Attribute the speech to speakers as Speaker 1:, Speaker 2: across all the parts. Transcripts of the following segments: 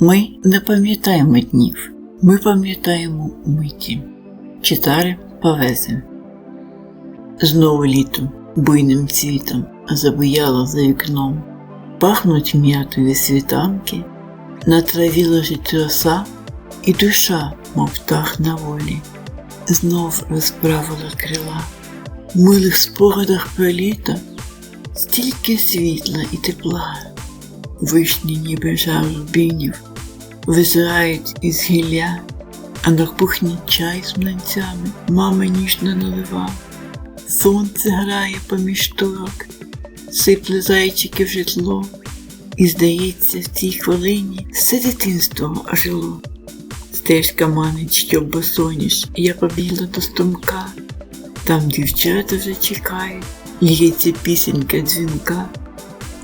Speaker 1: Ми не пам'ятаємо днів, ми пам'ятаємо миті. Читари Павези. Знову літо буйним цвітом забуяло за вікном. Пахнуть м'ятою світанки, на траві лежить роса, і душа, мов птах на волі, знов розправила крила. В милих спогадах про літо стільки світла і тепла, вишні, ніби жар рубінів, визирають із гілля, а на кухні чай з млинцями мама ніжно налива. Сонце грає поміж турок, сипле зайчики в житло, і, здається, в цій хвилині все дитинство ожило. Стежка манить, щоб босоніж, я побігла до стомка. Там дівчата вже чекають, лється пісенька дзвінка.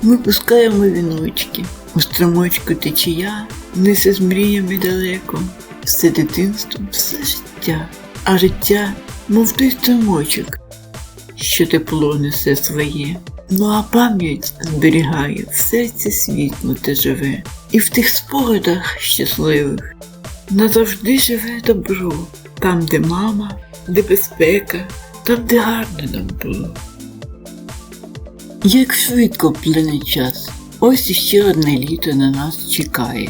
Speaker 1: Ми пускаємо віночки, у струмочку течія, несе з мріями далеко, все дитинство, все життя, а життя, мов той струмочок, що тепло несе своє. Ну а пам'ять зберігає в серці світло те живе, і в тих спогадах щасливих назавжди живе добро, там, де мама, де безпека, там, де гарно нам було. Як швидко плине час, ось іще одне літо на нас чекає.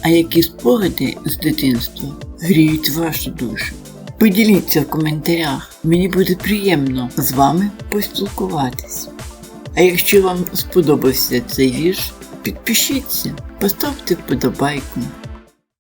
Speaker 1: А які спогади з дитинства гріють вашу душу? Поділіться в коментарях, мені буде приємно з вами поспілкуватись. А якщо вам сподобався цей вірш, підпишіться, поставте вподобайку